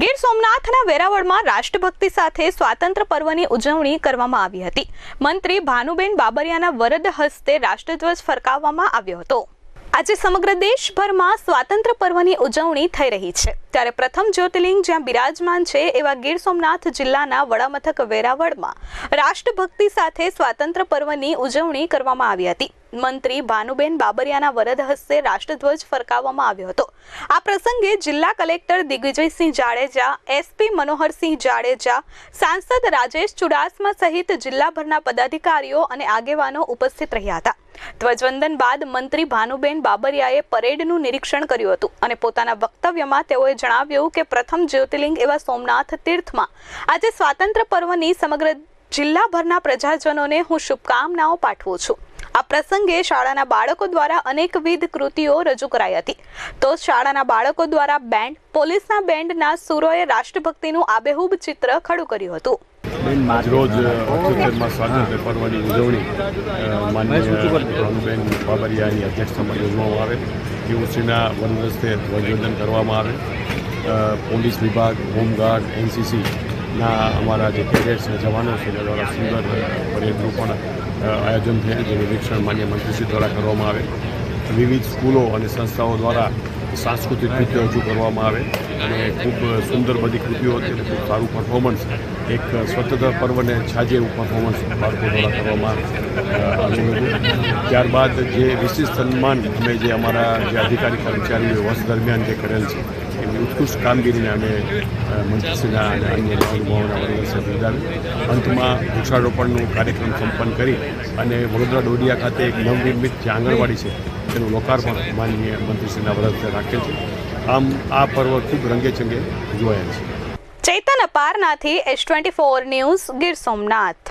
ગીર સોમનાથના વેરાવળમાં રાષ્ટ્રભક્તિ સાથે સ્વાતંત્ર્ય પર્વની ઉજવણી કરવામાં આવી હતી. મંત્રી ભાનુબેન બાબરિયાના વરદ હસ્તે રાષ્ટ્રધ્વજ ફરકાવવામાં આવ્યો હતો. આજે સમગ્ર દેશભરમાં સ્વાતંત્ર્ય પર્વની ઉજવણી થઈ રહી છે. ત્યારે પ્રથમ જ્યોતિર્લિંગ જ્યાં બિરાજમાન છે એવા ગીર સોમનાથ જિલ્લાના વડામથક વેરાવળમાં રાષ્ટ્રભક્તિ સાથે સ્વાતંત્ર્ય પર્વની ઉજવણી કરવામાં આવી હતી. મંત્રી ભાનુબેન બાબરિયાના વરદ હસ્તે રાષ્ટ્રધ્વજ ફરકાવવામાં આવ્યો હતો. આ પ્રસંગે જિલ્લા કલેક્ટર દિગ્વિજયસિંહ જાડેજા, એસપી મનોહરસિંહ જાડેજા, સાંસદ રાજેશ ચુડાસમા સહિત જિલ્લાભરના પદાધિકારીઓ અને આગેવાનો ઉપસ્થિત રહ્યા હતા. ધ્વજવંદન બાદ મંત્રી ભાનુબેન બાબરિયાએ પરેડનું નિરીક્ષણ કર્યું હતું અને પોતાના વક્તવ્યમાં તેઓએ જણાવ્યું કે પ્રથમ જ્યોતિર્લિંગ એવા સોમનાથ તીર્થમાં. આજે સ્વાતંત્ર્ય પર્વની સમગ્ર જિલ્લાભરના પ્રજાજનોને હું શુભકામનાઓ પાઠવું છું. આ પ્રસંગે શાળાના બાળકો દ્વારા અનેકવિધ કૃતિઓ રજૂ કરાઈ હતી. તો શાળાના બાળકો દ્વારા બેન્ડ, પોલીસના બેન્ડના સુરોએ રાષ્ટ્રભક્તિનું આબેહૂબ ચિત્ર ખડું કર્યું હતું. આજરોજ અઠ્યોતેરમાં સ્વાતંત્ર્ય પર્વની ઉજવણી માનનીય ભાનુબેન બાબરિયાની અધ્યક્ષતામાં યોજવામાં આવે. યુવશ્રીના વનરસ્તે ધ્વજવંદન કરવામાં આવે. પોલીસ વિભાગ હોમગાર્ડ એનસીસીના અમારા જે કેડેટ્સ અને જવાનો છે એના દ્વારા સુંદર પરેડનું પણ આયોજન થયેલ જેનું નિરીક્ષણ માન્ય મંત્રીશ્રી દ્વારા કરવામાં આવે. વિવિધ સ્કૂલો અને સંસ્થાઓ દ્વારા સાંસ્કૃતિક કૃત્યો રજૂ કરવામાં આવે અને ખૂબ સુંદર બધી કૃતિઓ હતી ખૂબ સારું પરફોર્મન્સ એક સ્વતંત્ર પર્વને છાજે એવું પરફોર્મન્સ બાળકો દ્વારા કરવામાં આવ્યું હતું. ત્યારબાદ જે વિશિષ્ટ સન્માન અમે જે અમારા જે અધિકારી કર્મચારીઓ વર્ષ દરમિયાન જે કરેલ છે એની ઉત્કૃષ્ટ કામગીરીને અમે મંત્રીશ્રીના અને અન્ય મહાનુભાવોના વરદસ્તે બિરદાવી અંતમાં વૃક્ષારોપણનો કાર્યક્રમ સંપન્ન કરી અને વડોદરા ડોડિયા ખાતે એક નવનિર્મિત જે આંગણવાડી છે. તેનું લોકાર્પણ માનનીય મંત્રીશ્રીના વરદસ્તે રાખેલ છે. આમ આ પર્વ ખૂબ રંગેચંગે જોયા છે. Chaitan Aparnathi S twenty four news Gir Somnath.